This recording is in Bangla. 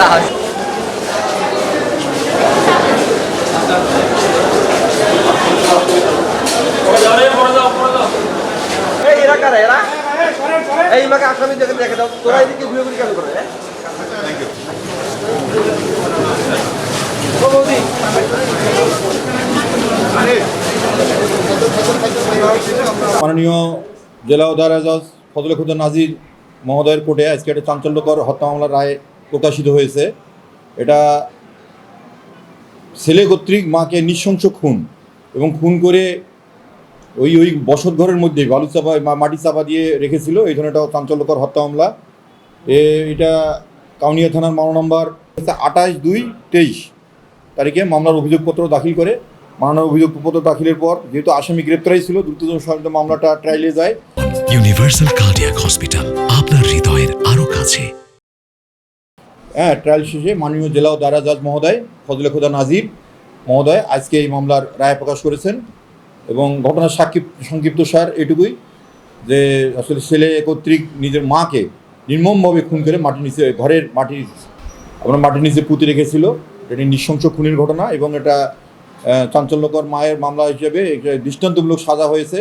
রাখা মাননীয় জেলা উদার ফজলে খুদ নাজির মহোদয়ের কোর্টে আজকে একটা চাঞ্চল্যকর হত্যা মামলার রায় প্রকাশিত হয়েছে। এটা ছেলে কর্তৃক মাকে নৃশংস খুন এবং খুন করে ওই ওই বসত ঘরের মধ্যে বালু চাপা মাটি চাপা দিয়ে রেখেছিল। এই ধরনের একটা চাঞ্চল্যকর হত্যা মামলা। এটা কাউনিয়া থানার মামলা নম্বর আঠাশ দুই তেইশ তারিখে মামলার অভিযোগপত্র দাখিল করে। মামলার অভিযোগপত্র দাখিলের পর যেহেতু আসামি গ্রেপ্তারই ছিল সময়ে মামলাটা ট্রায়ালে যায়। ইউনিভার্সাল কার্ডিয়াক হসপিটাল আপনার হৃদয়ের আরও কাছে। হ্যাঁ ট্রায়াল শেষে মাননীয় জেলা ও দায়রা জজ মহোদয়, ফজলে খোদা নাজির মহোদয় আজকে এই মামলার রায় প্রকাশ করেছেন এবং ঘটনার সাক্ষী, সংক্ষিপ্ত সার এটুকুই যে আসলে ছেলে কর্তৃক নিজের মাকে নির্মমভাবে খুন করে মাটির নিচে, ঘরের মাটির, আপনার মাটির নিচে পুঁতে রেখেছিল। এটি নৃশংস খুনের ঘটনা এবং এটা চাঞ্চল্যকর মায়ের মামলা হিসেবে দৃষ্টান্তমূলক সাজা হয়েছে।